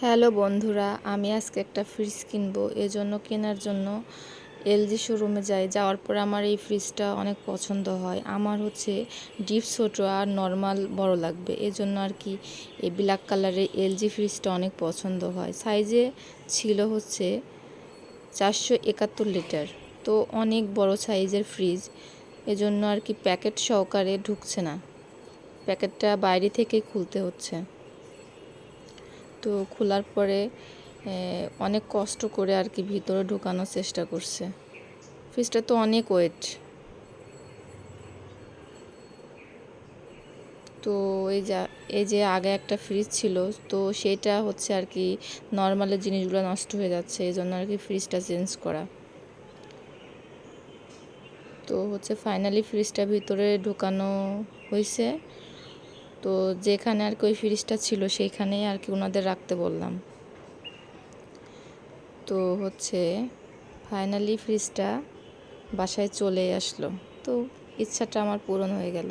Hello বন্ধুরা, আমি আজকে একটা ফ্রিজ কিনবো। এজন্য, কেনার জন্য এলজি শোরুমে যাই। যাওয়ার পর আমার এই ফ্রিজটা অনেক পছন্দ হয়। আমার হচ্ছে ডিপ ছোটো আর নর্মাল বড় লাগবে। এজন্য আর কি এই ব্ল্যাক কালারের এলজি ফ্রিজটা অনেক পছন্দ হয়। সাইজে ছিল হচ্ছে চারশো একাত্তর লিটার তো অনেক বড় সাইজের ফ্রিজ এজন্য আর কি প্যাকেট সহকারে ঢুকছে না। প্যাকেটটা বাইরে থেকেই খুলতে হচ্ছে। তো খোলার পরে অনেক কষ্ট করে আর কি ভিতরে ঢোকানোর চেষ্টা করছে। ফ্রিজটা তো অনেক ওয়েট। তো এই যা, এই যে আগে একটা ফ্রিজ ছিল, তো সেটা হচ্ছে আর কি নর্মালের জিনিসগুলো নষ্ট হয়ে যাচ্ছে এই জন্য আর কি ফ্রিজটা চেঞ্জ করা। তো হচ্ছে ফাইনালি ফ্রিজটা ভিতরে ঢোকানো হয়েছে তো যেখানে আর কি ওই ফ্রিজটা ছিল, সেইখানেই আর কি ওনাদের রাখতে বললাম। তো হচ্ছে ফাইনালি ফ্রিজটা বাসায় চলে আসলো। তো ইচ্ছাটা আমার পূরণ হয়ে গেল।